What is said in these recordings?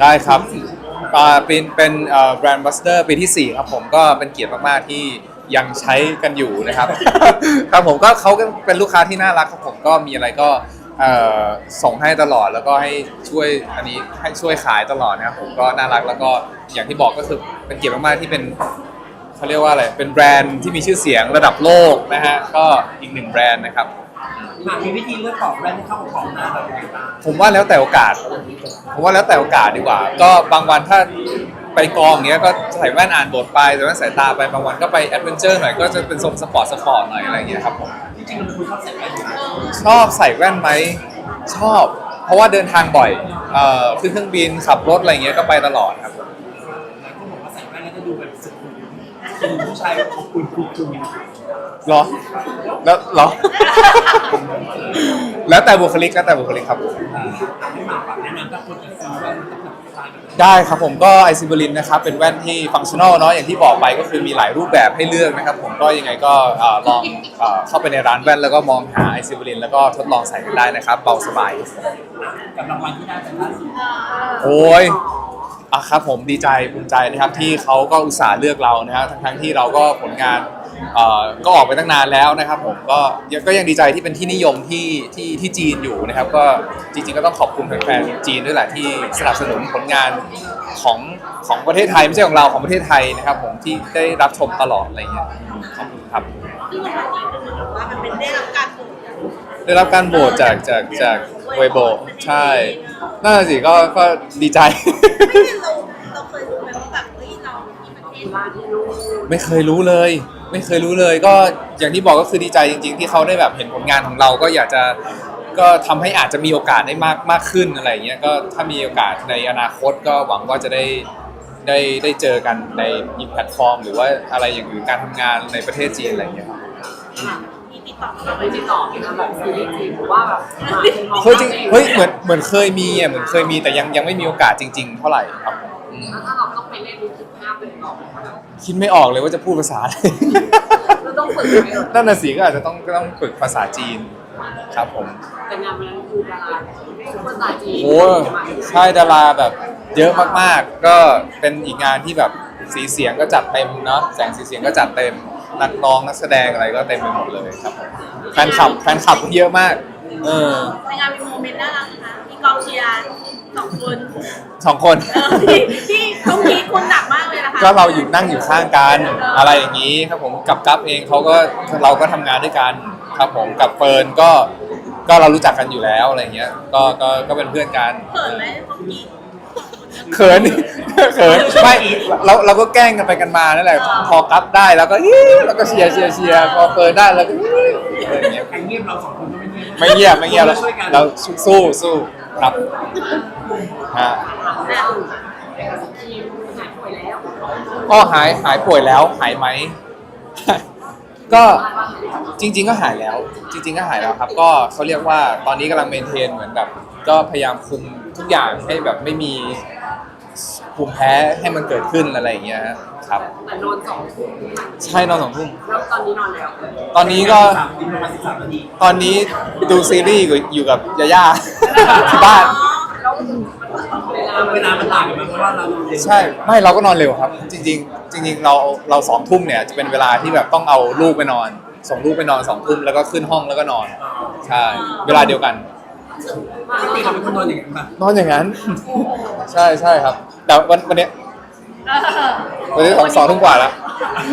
ได้ครับอ่าเป็นเป็นแบรนด์บัสเตอร์ปีที่ 4 ครับผมก็เป็นเกียรติมาก ๆ ที่ยังใช้กันอยู่นะครับ ครับผมก็เขาก็เป็นลูกค้าที่น่ารักครับผมก็มีอะไรก็เอ่อส่งให้ตลอดแล้วก็ให้ช่วยอันนี้ให้ช่วยขายตลอดนะครับผมก็น่ารักแล้วก็อย่างที่บอกก็คือเป็นเกียรติมาก ๆ ที่เป็นเขาเรียกว่าอะไรเป็นแบรนด์ที่มีชื่อเสียงระดับโลกนะฮะก็อีกหนึ่งแบรนด์นะครับ หากมีวิธีเลือกกรอบแบรนด์ให้เข้ากับของหน้าเราเป็นไงบ้างผมว่าแล้วแต่โอกาส ผมว่าแล้วแต่โอกาสดีกว่า ก็บางวันถ้าไปกองอย่างเงี้ยก็ใส่แว่นอ่านบทไปใส่แว่นสายตาไปบางวันก็ไปแอดเวนเจอร์หน่อยก็จะเป็นทรงสปอร์ตสปอร์ตหน่อยอะไรอย่างเงี้ยครับผมจริงๆมันคุณชอบใส่แว่นอยู่นะชอบใส่แว่นไหมชอบ เพราะว่าเดินทางบ่อยเอ่อขึ้นเครื่องบินขับรถอะไรเงี้ยก็ไปตลอดครับแล้วก็บอกว่าใส่แว่นแล้วจะดูแบบสุขุมเป็นผู้ชายอบอุ่นคุกคุย เหรอ แล้วเหรอ แล้วแต่บุคลิกแล้วแต่บุคลิกครับผมอ่าให้มาฝากแนะนำถ้าคนจะซื้อแว่นต้องแบบสไตล์แบบไหนได้ครับผมก็ไอซิบลินนะครับเป็นแว่นที่ฟังชั่นอลเนาะอย่างที่บอกไปก็คือมีหลายรูปแบบให้เลือกนะครับผมก็ยังไงก็เอ่อลองเอ่อเข้าไปในร้านแว่นแล้วก็มองหาไอซิบลินแล้วก็ทดลองใส่กันได้นะครับเบาสบาย กับรางวัลที่ได้จากล่าสุดโอ้ยอะครับผมดีใจภูมิใจนะครับที่เขาก็อุตส่าห์เลือกเรานะครับทั้งทั้งๆที่เราก็ผลงาน เอ่อก็ออกไปตั้งนานแล้วนะครับผมก็ยังก็ยังดีใจที่เป็นที่นิยมที่ที่ที่จีนอยู่นะครับ ก็จริงๆก็ต้องขอบคุณแฟนๆจีนด้วยแหละที่สนับสนุนผลงานของของประเทศไทยไม่ใช่ของเราของประเทศไทยนะครับ ผมที่ได้รับชมตลอดอะไรเงี้ยขอบคุณครับที่มันแบบนี้มันเหมือนกับว่ามันเป็นได้รับการโหวตจากได้รับการโหวตจากจากจากเวโบใช่น่าสิก็ก็ดีใจ ไม่ใช่เราเราเคยรู้ไหมว่าแบบเฮ้ยเรามีประเทศบ้านที่รู้ไม่เคยรู้เลย ไม่เคยรู้เลยก็อย่างที่บอกก็คือดีใจจริง ๆ ที่เขาได้แบบเห็นผลงานของเราก็อยากจะก็ทำให้อาจจะมีโอกาสได้มากมากขึ้นอะไรอย่างเงี้ยก็ถ้ามีโอกาสในอนาคตก็หวังว่าจะได้ได้ได้เจอกันในอีกแพลตฟอร์ม หรือว่าอะไรอย่างอื่นการทำงานในประเทศจีนอะไรอย่างเงี้ยครับมีติดต่อมาเราไปติดต่อไหมคะแบบซีรีส์จีนหรือว่าแบบมาเป็นของเฮ้ยจริงเฮ้ยเหมือนเหมือนเคยมีอะเหมือนเคยมีแต่ยังยังไม่มีโอกาสจริง ๆ เท่าไหร่ครับ คะคิดไม่ออกเลยว่าจะพูดภาษาอะไร เราต้องฝึกไหมเออนั่นน่ะสิก็อาจจะต้องก็ต้องฝึกภาษาจีนครับผม แต่งานวันนั้นคือดาราซุปเปอร์สตาร์จีนโอ้ใช่ดาราแบบเยอะมากๆ ก็เป็นอีกงานที่แบบสีเสียงก็จัดเต็มเนาะแสงสีเสียงก็จัดเต็มนักร้องนักแสดงอะไรก็เต็มไปหมดเลยครับผมแฟนคลับแฟนคลับก็เยอะมาก เออ ในงานมีโมเมนต์น่ารักนะคะมีกองเชียร์ สองคนสองคน เออที่ที่เขาคิดคุณหนักมากเลยนะคะก็เราอยู่นั่งอยู่ข้างกันอะไรอย่างนี้ครับผมกับกัฟเองเขาก็เราก็ทำงานด้วยกันครับผมกับเฟิร์นก็ก็เรารู้จักกันอยู่แล้วอะไรเงี้ยก็ก็ก็เป็นเพื่อนกัน เขินไหมเขาคิด เขิน เขินไม่เราเราก็แกล้งกันไปกันมานั่นแหละพอกัฟได้แล้วก็อี้แล้วก็เชียร์เชียร์เชียร์พอเฟิร์นได้แล้วก็อี้อะไรอย่างเงี้ยใครเงียบเราสองคนก็ไม่เงียบไม่เงียบไม่เงียบแล้วช่วยกันเราสู้สู้ ครับฮะก็หายหายป่วยแล้วหายไหม ก็จริง ๆ ก็หายแล้ว จริง ๆ ก็หายแล้วครับ ก็เขาเรียกว่าตอนนี้กำลังเมนเทนเหมือนแบบ ก็พยายามคุมทุกอย่างให้แบบไม่มีภูมิแพ้ให้มันเกิดขึ้นอะไรอย่างเงี้ย ครับ แต่นอนสองทุ่มใช่นอนสองทุ่ม แล้วตอนนี้นอนแล้วตอนนี้ก็ สามประมาณสิบสามนาทีตอนนี้ดูซีรีส์อยู่อยู่กับยาย่า ที่บ้าน แล้วเวลาเวลามันต่างกันไหมเพราะว่าเราเรียนใช่ ไม่เราก็นอนเร็วครับ จริง ๆ จริง ๆ เราเราสองทุ่มเนี่ย จะเป็นเวลาที่แบบต้องเอาลูกไปนอน ส่งลูกไปนอนสองทุ่มแล้วก็ขึ้นห้องแล้วก็นอนใช่เวลาเดียวกัน ปกติเราเป็นคนนอนอย่างนั้นป่ะนอนอย่างนั้น ใช่ใช่ครับ แต่วันวันเนี้ย วันนี้สองสองทุ่มกว่าแล้ว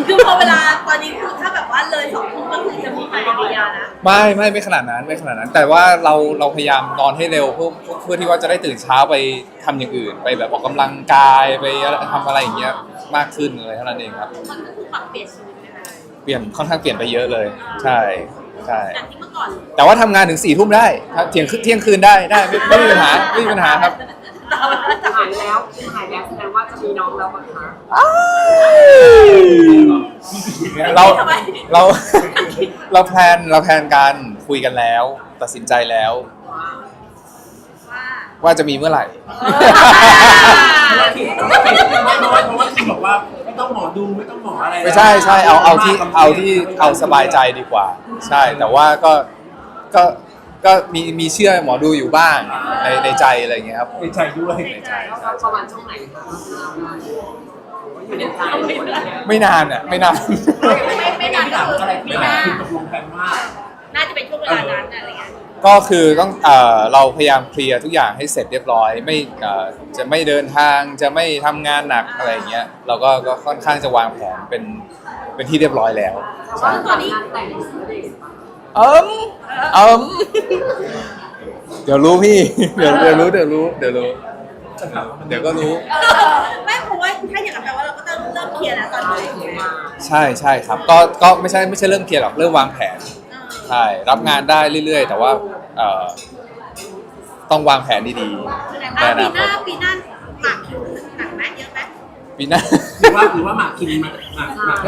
คือพอเวลาตอนนี้คือถ้าแบบว่าเลยสองทุ่มก็คือจะมีปฏิกิริยานะไม่ไม่ไม่ขนาดนั้นไม่ขนาดนั้น แต่ว่าเราเราพยายามนอนให้เร็วเพื่อเพื่อที่ว่าจะได้ตื่นเช้าไปทำอย่างอื่น ไปแบบออกกำลังกายไปทำอะไรอย่างเงี้ยมากขึ้นเลยเท่านั้นเองครับ มันก็คือปรับเปลี่ยนชีวิตเลยนะเปลี่ยนค่อนข้างเปลี่ยนไปเยอะเลย ใช่ใช่ จากที่เมื่อก่อนแต่ว่าทำงานถึงสี่ทุ่มได้ครับเที่ยงคืนเที่ยงคืนได้ได้ไม่ไม่มีปัญหาไม่มีปัญหาครับตอนนั้นจะหายแล้วหายแล้วแสดงว่าจะ มีน้องแล้วมั้งคะเราเราเราแพลนเราแพลนกันคุยกันแล้ว ตัดสินใจแล้วว่าว่าว่าจะมีเมื่อไหร่ ไม่น้อยเพราะว่าคุณบอกว่าไม่ต้องหมอดูไม่ต้องหมออะไรไม่ใช่ใช่เอาเอาที่เอาที่เอาสบายใจดีกว่า ใช่แต่ว่าก็ก็ ก็มีมีเชื่อหมอดูอยู่บ้างในในใจอะไรอย่างเงี้ยครับผม ในใจด้วย ในใจแล้วก็ประมาณช่วงไหนคะอยู่ในใจหมดเลยไม่นานอะไม่นาน ไม่ไม่นานก็ถามคืออะไรที่ปีหแบบน้าคือตกลงกันว่าน่าจะเป็นช่วงเวลานั้นอะไรเงี้ยก็คือต้องเอ่อเราพยายามเคลียร์ทุกอย่างให้เสร็จเรียบร้อย ไม่เอ่อจะไม่เดินทางจะไม่ทำงานหนักอะไรอย่างเงี้ยเราก็ก็ค่อนข้างจะวางแผนเป็นเป็นที่เรียบร้อยแล้วใช่ ตอนนี้แต่งเด็ก เอิมเอิมเดี๋ยวรู้พี่ เดี๋ยวเดี๋ยวรู้เดี๋ยวรู้เดี๋ยวรู้จะถามว่ามันเดี๋ยวก็รู้ ไม่เพราะว่าถ้าอย่างนั้นแปลว่าเราก็ต้องเริ่มเคลียร์แล้วตอนนี้ใช่ใช่ครับ ก็ก็ไม่ใช่ไม่ใช่เริ่มเคลียร์หรอกเริ่มวางแผนใช่รับงานได้เรื่อย ๆ แต่ว่าเอ่อต้องวางแผนดีๆแสดงในว่าอนาปีคหน้าตปีหน้าหมากคิว ปีหน้า หรือว่าหรือว่าหมากคิมมาหมากหมาก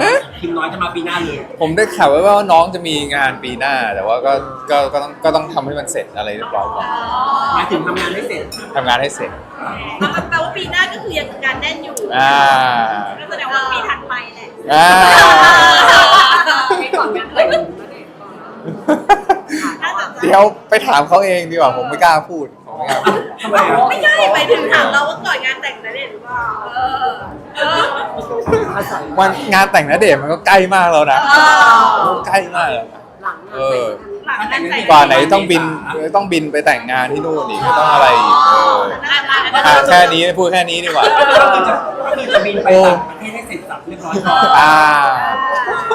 คิมน้อยจะมาปีหน้าเลยผมได้ข่าวไว้ว่าน้องจะมีงานปีหน้า แต่ว่าก็ก็ก็ต้องก็ต้องทำให้มันเสร็จอะไรเรียบร้อยก่อนหมายถึงทำงานไม่เสร็จทำงานให้เสร็จ แปลว่าปีหน้าก็คือยังงานแน่นอยู่อ่า ก็แสดงว่าปีถัดไปแหละอ่าให้ก่อนงานแต่งเด็กก่อนน่าจะเดี๋ยวไปถามเขาเองดีกว่าผมไม่กล้าพูดผมไม่กล้าพูด ทำไมอะไม่ใช่ไปถึงถามเราว่าก่อนงานแต่งนะเด่นหรือเปล่าเออ เออวันงานแต่งนะเดชน์มันก็ใกล้มากแล้วนะใกล้มากแล้วนะหลังเออ หลังงานแต่งกว่าไหนต้องบินต้องบินไปแต่งงานที่นู่นอีกไม่ต้องอะไรอีกเอออะอะอะแค่นี้พูดแค่นี้ดีกว่า ก็คือจะก็คือจะบินไปต่างประเทศให้เสร็จสับเรียบร้อยก่อนอ่า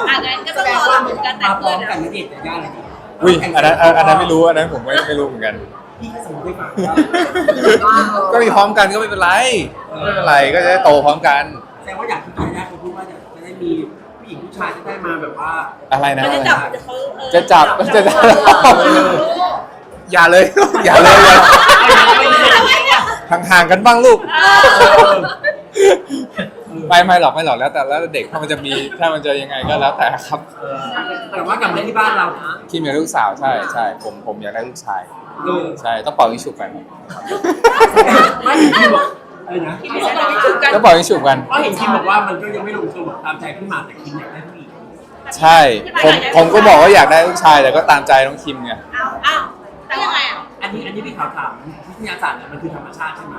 อะงั้นก็ต้องรอเราเหมือนกันแต่มาพร้เพื่ออนมอะกันนะเด็กแต่ย่าอะไรดีอุ้ยอันนั้นอันอันนั้นไม่รู้อันนั้นผมไม่ไม่รู้เหมือนกัน พี่ก็สมมติได้ฟังก็มีพร้อมกันก็ไม่เป็นไรไม่เป็นไรก็จะได้โตพร้อมกัน แสดงว่าอยากที่ย่าเขาพูดว่าอยากจะได้มีผู้หญิงผู้ชายจะได้มาแบบว่าอะไรนะมันอะไรจะจับนะเขาเออจะจับจะจับอย่าเลยอย่าเลยอย่าห่างๆกันบ้างลูกไม่ไม่หรอกไม่หรอกแล้วแต่แล้วแต่เด็กถ้ามันจะมีถ้ามันจะยังไงก็แล้วแต่ครับ แต่ว่ากลับมาที่บ้านเรานะคิมอยากได้ลูกสาวใช่ใช่ผมผมอยากได้ลูกชาย เออใช่ต้องเป่ายิงฉุบกันไม่คิมบอกอะไรนะที่บอกเราไม่ถูกกันต้องเป่ายิงฉุบกันเพราะเห็นคิมบอกว่ามันก็ยังไม่ลงตัวตามใจพี่หมากแต่คิมอยากได้ผู้หญิงใช่ผมผมก็บอกว่าอยากได้ลูกชายแต่ก็ตามใจน้องคิมไงอ้าวอ้าวแต่ยังไงอะอันนี้อันนี้พี่ขาวถามวิทยาศาสตร์เนี่ยมันคือธรรมชาติใช่ไหม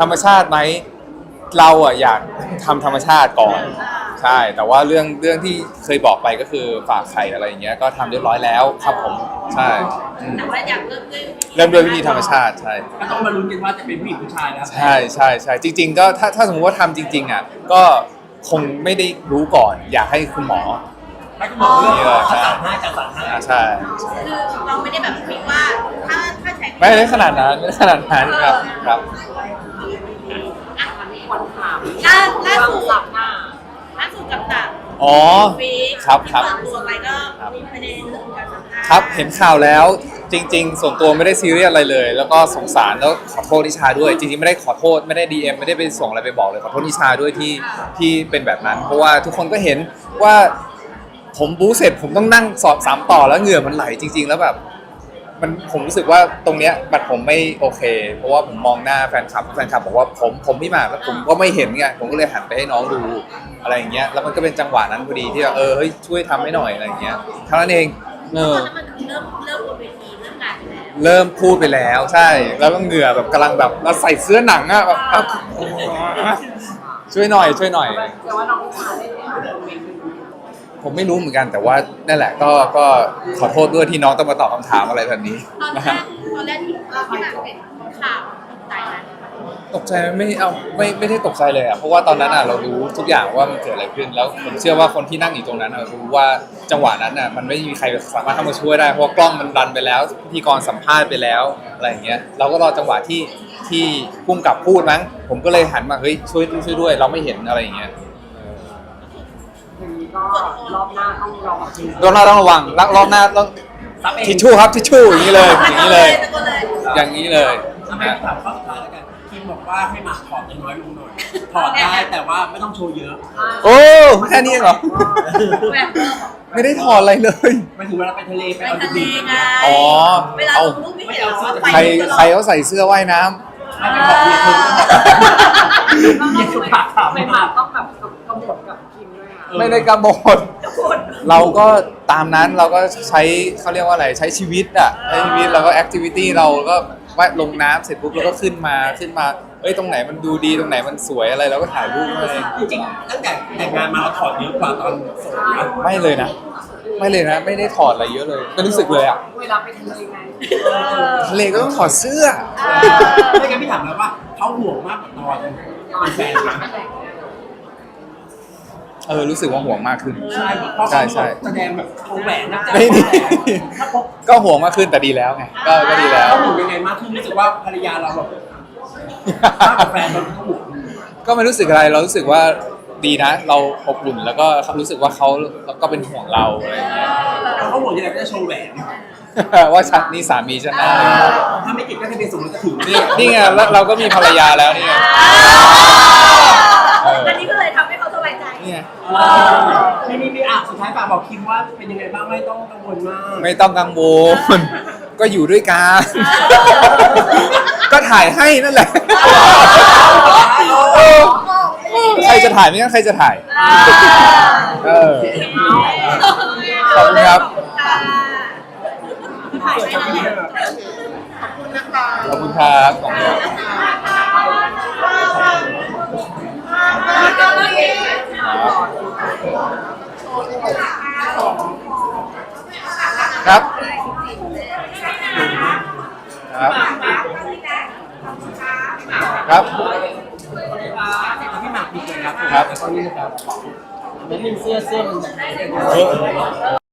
ธรรมชาติไหมเราอะอยากทำธรรมชาติก่อน ใช่ แต่ว่าเรื่องเรื่องที่เคยบอกไปก็คือฝากไข่อะไรอย่างเงี้ยก็ทำเรียบร้อยแล้วครับผมใช่อืมแต่ว่าอยากเริ่มด้วยเริ่มด้วยวิธีธรรมชาติใช่ ก็ต้องมาลุ้นกันว่าจะเป็นผู้หญิงผู้ชายแล้วใช่ใช่ใช่จริง ๆ ก็ถ้าถ้าสมมติว่าทำจริง ๆอะก็คงไม่ได้รู้ก่อน อยากให้คุณหมอไม่ก็บอกเรื่องว่าจะสั่งให้จะสั่งให้อ่าใช่คือเราไม่ได้แบบคิดว่าถ้าถ้าใช้ไม่ได้ขนาดนั้นไม่ได้ขนาดนั้นครับครับ อะ วันนี้วันถาม ล่าล่าสุด สับหน้า ล่าสุดกับต่าง อ๋อวีคครับครับที่เปิดตัวไปก็ครับมีประเด็นเรื่องการสัมภาษณ์ครับเห็นข่าวแล้วจริง ๆ ส่วนตัวไม่ได้ซีเรียสอะไรเลย แล้วก็สงสารแล้วขอโทษนิชาด้วย จริงๆไม่ได้ขอโทษไม่ได้ดีเอ็มไม่ได้ไปส่งอะไรไปบอกเลยขอโทษนิชาด้วยที่ที่เป็นแบบนั้น เพราะว่าทุกคนก็เห็นว่าผมบู๊เสร็จผมต้องนั่งสอบสามต่อแล้วเหงื่อมันไหลจริง ๆ แล้วแบบ มันผมรู้สึกว่าตรงเนี้ยบัตรผมไม่โอเค เพราะว่าผมมองหน้าแฟนคลับแฟนคลับบอกว่าผมผมพี่หมากแล้วผมก็ไม่เห็นไงผมก็เลยหันไปให้น้องดูอะไรอย่างเงี้ยแล้วมันก็เป็นจังหวะนั้นพอดีที่แบบเออเฮ้ยช่วยทำให้หน่อยอะไรอย่างเงี้ยเท่านั้นเองเอตออนนั้นมันคือเริ่มเริ่มบนเวทีเริ่มงานไปแล้วเริ่มพูดไปแล้วใช่ แล้วก็เหงื่อแบบกำลังแบบเราใส่เสื้อหนังอะแบบเอาช่วยหน่อยช่วยหน่อย แต่ว่าน้องชายได้เนี่ยคอมเมนต์ ผมไม่รู้เหมือนกันแต่ว่านั่นแหละก็ก็ขอโทษด้วยที่น้องต้องมาตอบคำถามอะไรแบบนี้ตอนแรนะกฮะตอนแรกที่เราที่หนังเป็นข่าวตกใจนะตกใจไหมไม่เอาไม่ไม่ได้ตกใจเลยอะเพราะว่าตอนนั้นอะเรารู้ทุกอย่างว่ามันเกิดอะไรขึ้น แล้วผมเชื่อว่าคนที่นั่งอยู่ตรงนั้นอะรู้ว่าจังหวะนั้นอะมันไม่มีใครสามารถเข้ามาช่วยได้เพราะว่ากล้องมันรันไปแล้วพิธีกรสัมภาษณ์ไปแล้วอะไรอย่างเงี้ยเราก็รอจังหวะที่ที่พุ่มกับพูดมั้งผมก็เลยหันมาเฮ้ยช่วยช่วยด้วย เราไม่เห็นอะไรอย่างเงี้ยทีนี้ ก็รอบหน้าต้องรอจริงรอบหน้าต้องระวังรักรอบหน้าต้องซับเองทิชชู่ครับทิชชู่อย่างนี้เลย อย่างนี้เลย ตะโกนเลยอย่างนี้เลย ทำไมพี่ถามข้อสุดท้ายแล้วกันคิมบอกว่าให้หมากถอดน้อยลงหน่อยถอดได้แต่ว่าไม่ต้องโชว์เยอะโอ้แค่นี้เองเหรอแบบเออไม่ได้ถอดอะไรเลยมันถึงเวลาไปทะเลไปไปเอาทะเลดีไงอ๋อ เวลาเอาลงรูปไม่เห็นเหรอว่าไปใครตลอด ใครเขาใส่เสื้อว่ายน้ำ ไม่ไปบอกเมียเธอต้องเมียสุดปากถามไม่ไม่มามาต้องแบบ ไม่ได้กำหนดเราก็ตามนั้นเราก็ใช้เขาเรียกว่าอะไรใช้ชีวิตอะใช้ชีวิตเราก็แอคทิวิตี้เราก็ว่าลงน้ำเสร็จปุ๊บเราก็ขึ้นมาขึ้นมาเอ้ยตรงไหนมันดูดีตรงไหนมันสวยอะไรเราก็ถ่ายรูปมาเองจริงๆตั้งแต่แต่งงานมาเราถอดเยอะกว่าตอนโสดนะไม่เลยนะ ไม่เลยนะไม่ได้ถอดอะไรเยอะเลยไม่รู้สึกเลยอะเวลาไปทะเลไงทะเลก็ต้องถอดเสื้อไม่งั้นพี่ถามแล้วว่าเขาห่วงมากกว่าตอนเป็นแฟนนะ เออรู้สึกว่าห่วงมากขึ้น ใช่เพราะใช่เขาใช่แสดงแบบโชว์แหวนนะไม่ดี ถ้าพกก็ห่วงมากขึ้นแต่ดีแล้วไงก็ก็ดีแล้ว เขาห่วงยังไงมากขึ้นรู้สึกว่าภรรยาเราแบบมากกว่าแฟนเราเขาห่วงก็ไม่รู้สึกอะไรเรารู้สึกว่าดีนะ เราอบอุ่นแล้วก็รู้สึกว่าเขาก็เป็นห่วงเราอะไรอย่างเงี้ยเขาห่วงยังไงก็จะโชว์แหวนว่าฉันนี่สามีฉันนะถ้าไม่ติดก็จะเป็นสมมติจะถึงนี่นี่ไงแล้วเราก็มีภรรยาแล้วนี่ไงเอออัอันนี้ก็เลยทำให้เขาสบายใจ นี่ไง ไม่มีมีอะสุดท้ายฝากบอกคิมว่าเป็นยังไงบ้างไม่ต้องกังวลมาก ไม่ต้องกังวล ก็อยู่ด้วยกัน ก็ถ่ายให้นั่นแหละเออใครจะถ่ายไม่งั้นใครจะถ่าย เออ ขอบคุณครับ ถ่ายไปแล้วขอบคุณครับ ขอบคุณครับ ครับ ครับ พี่หมากดีเลยครับครับตอนนี้นะครับ แล้วมีเสื้อเสื้อมันแบบเออ